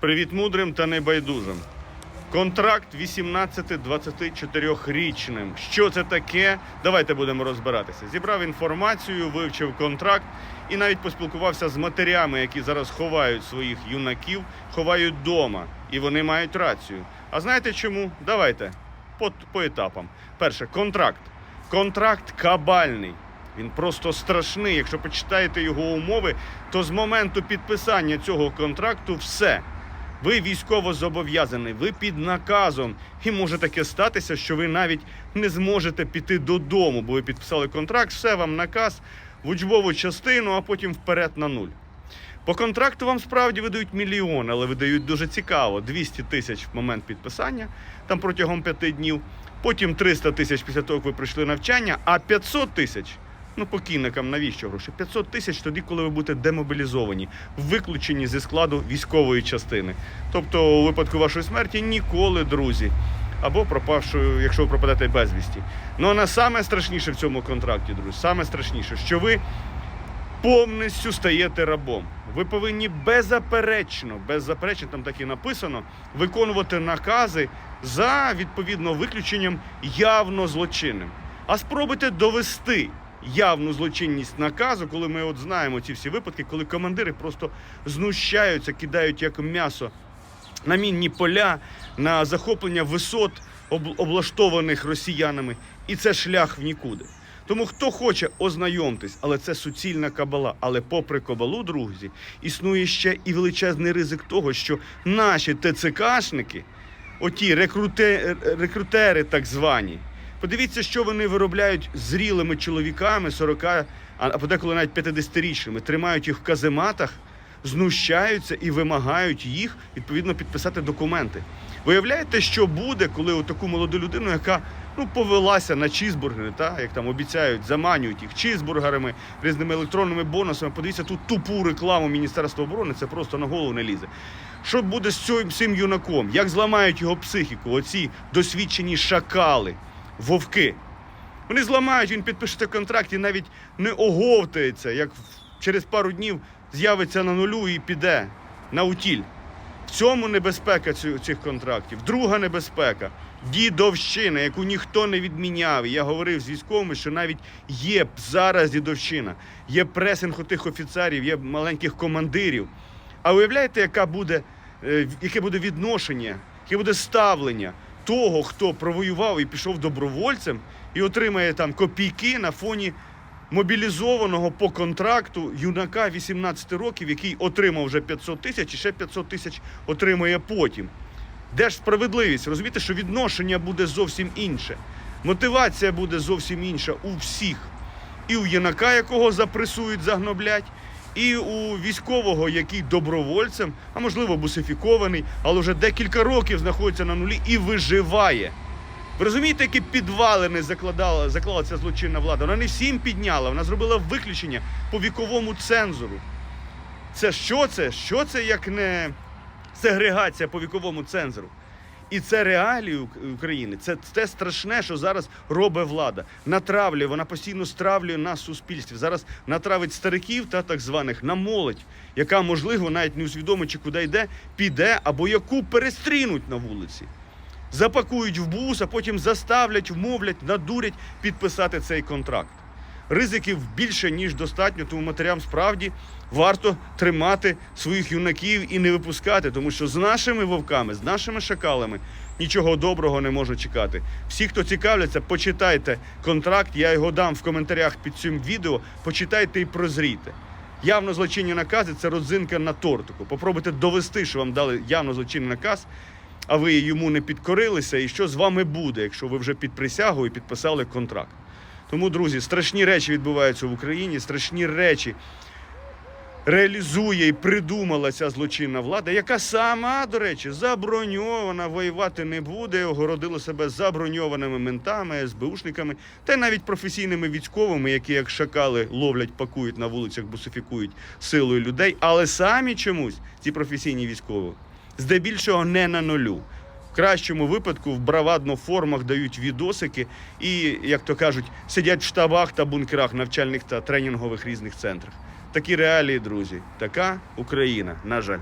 Привіт мудрим та небайдужим. Контракт 18-24-річним. Що це таке? Давайте будемо розбиратися. Зібрав інформацію, вивчив контракт і навіть поспілкувався з матерями, які зараз ховають своїх юнаків, ховають вдома. І вони мають рацію. А знаєте чому? Давайте по, по етапам. Перше, контракт. Контракт кабальний. Він просто страшний. Якщо почитаєте його умови, то з моменту підписання цього контракту все. Ви військово зобов'язані, ви під наказом. І може таке статися, що ви навіть не зможете піти додому, бо ви підписали контракт, все вам наказ в учбову частину, а потім вперед на нуль. По контракту вам справді видають мільйон, але видають дуже цікаво: 200 тисяч в момент підписання, там протягом п'яти днів. Потім 300 тисяч після того, як ви пройшли навчання, а 500 тисяч. Ну, покійникам навіщо гроші? 500 тисяч тоді, коли ви будете демобілізовані, виключені зі складу військової частини. Тобто, у випадку вашої смерті ніколи, друзі. Або пропавшою, якщо ви пропадете безвісті. Ну а на саме страшніше в цьому контракті, друзі, саме страшніше, що ви повністю стаєте рабом. Ви повинні беззаперечно, беззаперечно, там так і написано, виконувати накази за відповідно виключенням явно злочинним. А спробуйте довести явну злочинність наказу, коли ми от знаємо ці всі випадки, коли командири просто знущаються, кидають як м'ясо на мінні поля, на захоплення висот, об- облаштованих росіянами, і це шлях в нікуди. Тому хто хоче ознайомтесь, але це суцільна кабала. Але попри кабалу, друзі, існує ще і величезний ризик того, що наші ТЦКшники, оті рекруте, рекрутери так звані, подивіться, що вони виробляють зрілими чоловіками 40, а подеколи навіть 50-річними, тримають їх в казематах, знущаються і вимагають їх відповідно підписати документи. Виявляєте, що буде, коли таку молоду людину, яка ну повелася на чізбургери, та як там обіцяють, заманюють їх чізбургерами, різними електронними бонусами. Подивіться тут тупу рекламу Міністерства оборони, це просто на голову не лізе. Що буде з цим юнаком? Як зламають його психіку? Оці досвідчені шакали, вовки. Вони зламають, він підпише контракт і навіть не оговтається, як через пару днів з'явиться на нулю і піде на утіль. В цьому небезпека цих контрактів. Друга небезпека дідовщина, яку ніхто не відміняв. Я говорив з військовими, що навіть є зараз дідовщина, є пресинг у тих офіцерів, є маленьких командирів. А уявляєте, яка буде, е, яке буде відношення, яке буде ставлення того, хто провоював і пішов добровольцем, і отримає там копійки на фоні мобілізованого по контракту юнака 18 років, який отримав вже 500 тисяч і ще 500 тисяч отримує потім. Де ж справедливість? Розумієте, що відношення буде зовсім інше. Мотивація буде зовсім інша у всіх. І у юнака, якого запресують, загноблять, і у військового, який добровольцем, а можливо бусифікований, але вже декілька років знаходиться на нулі і виживає. Ви розумієте, які підвалини закладала, заклала ця злочинна влада? Вона не всім підняла, вона зробила виключення по віковому цензуру. Це що це? Що це як не сегрегація по віковому цензуру? І це реалії України. Це те страшне, що зараз робить влада. Натравлює, вона постійно стравлює нас в суспільстві. Зараз натравить стариків та так званих на молодь, яка, можливо, навіть не усвідомлюючи, куди йде, піде або яку перестрінуть на вулиці. Запакують в бус, а потім заставлять, вмовлять, надурять підписати цей контракт. Ризиків більше, ніж достатньо, тому матерям справді варто тримати своїх юнаків і не випускати, тому що з нашими вовками, з нашими шакалами нічого доброго не можна чекати. Всі, хто цікавляться, почитайте контракт, я його дам в коментарях під цим відео. Почитайте і прозрійте. Явно злочинні накази це родзинка на тортику. Попробуйте довести, що вам дали явно злочинний наказ, а ви йому не підкорилися, і що з вами буде, якщо ви вже під присягою і підписали контракт. Тому, друзі, страшні речі відбуваються в Україні, страшні речі реалізує і придумала ця злочинна влада, яка сама, до речі, заброньована, воювати не буде, огородила себе заброньованими ментами, СБУшниками та й навіть професійними військовими, які як шакали ловлять, пакують на вулицях, бусифікують силою людей, але самі чомусь ці професійні військові здебільшого не на нулю. Кращому випадку в бравадно формах дають відосики і, як то кажуть, сидять в штабах та бункерах навчальних та тренінгових різних центрах. Такі реалії, друзі. Така Україна, на жаль.